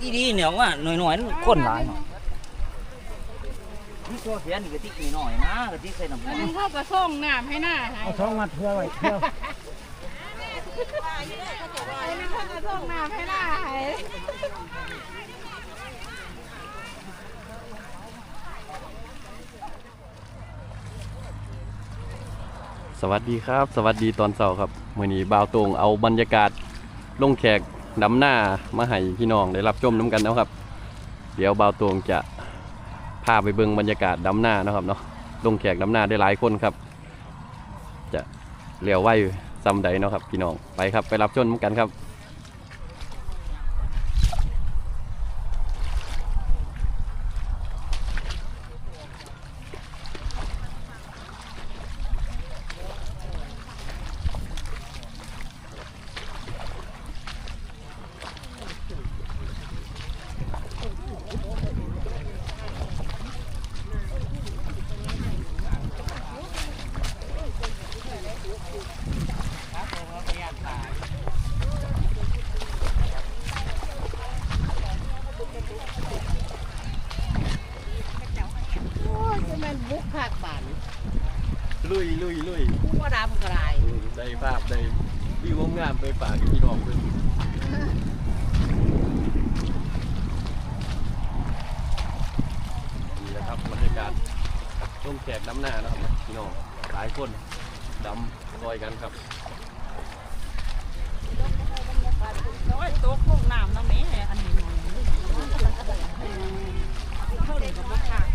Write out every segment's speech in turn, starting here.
อีดีเนี่ยว่าหน่อยๆนั่นคนหลายหน่อยนี่ตัวเสียนี่กระติกนี่หน่อยนะกระติกใส่น้ำวันมันนี้เข้ากระส่งน้ำให้หน้าให้เอาท้องมาเพื่อไว้เพื่อวันนี้เข้ากระส่งน้ำให้หน้าให้สวัสดีครับ สวัสดีตอนเช้าครับมื่อนี้บ่าวตรงเอาบรรยากาศลงแขก ดำหน้ามาให้พี่น้องได้รับชมน้ำกันนะครับ เดี๋ยวเบาตวงจะพาไปเบิ่งบรรยากาศดำหน้านะครับเนาะลงแขกดำหน้าได้หลายคนครับ จะเลี้ยวไหวซ้ำใดเนาะครับพี่น้องไปครับไปรับชมน้ำกันครับ โอ้ยจะเป็นบุกผักบานลุยลุยลุยผู้ว่าดำกระไรได้ภาพได้วิวงามไปฝากพี่น้องด้วยนี่แหละครับบรรยากาศต้มแขกดำหน้านะครับพี่น้องหลายคนดำลอยกันครับโอ้ยโต๊ะพวกน้ำน้ำแม่อันนี้หน่อยเข้าเด็กกับบุกผัก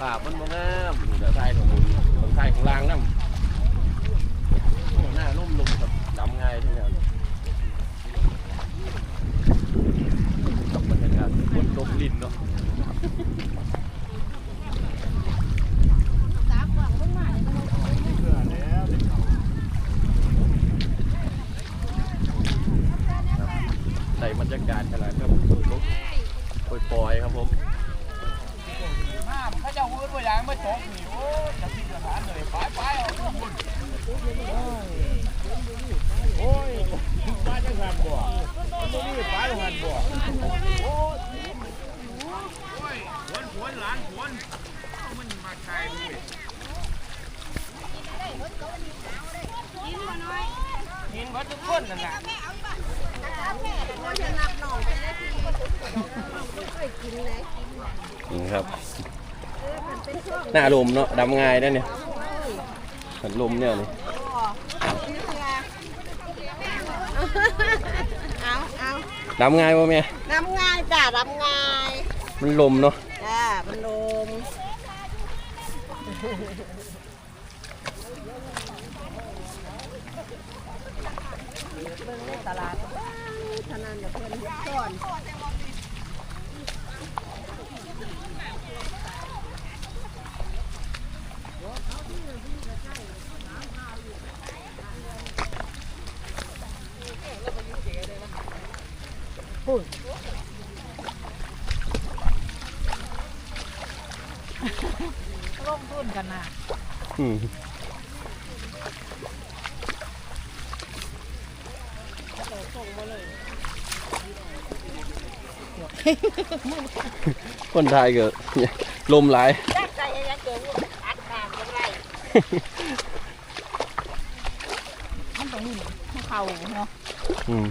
ภาพมันบ่งามนี่แหละไทยของบุญของไทยของลางน้ำโอ้หน้าร่มลมแบบดำง่ายทีเดียวกับบรรยากาศบนลมลินเนาะใส่บรรยากาศขนาดครับปล่อยๆครับผมางไม่ตกนี่โอ้จะพิจารณาเลยไปไปเอาคุณโอ้ยป้าจะหันบ่มันบ่มีป้าจะหันบ่โอ้ยหวนหวนหลานหวนมันมาใครด้วยกินหมดทุกคนนั่นน่ะนี่ครับ หน้าลมเนาะดำง่ายได้เนี่ยหันลมเนี่ยนี่เอาเอาดำง่ายป่ะแม่ดำง่ายจ้ะดำง่ายมันลมเนาะจ้ามันลมเบิ่งในตลาดทนานกับเพื่อนเฮ็ดก่อน ลงทุนกันนะอืมคนไทยก็ลมหลายจักใจยังเกิดอัดน้ำยังไงมันต้องรุ่นให้เขาเนาะอืม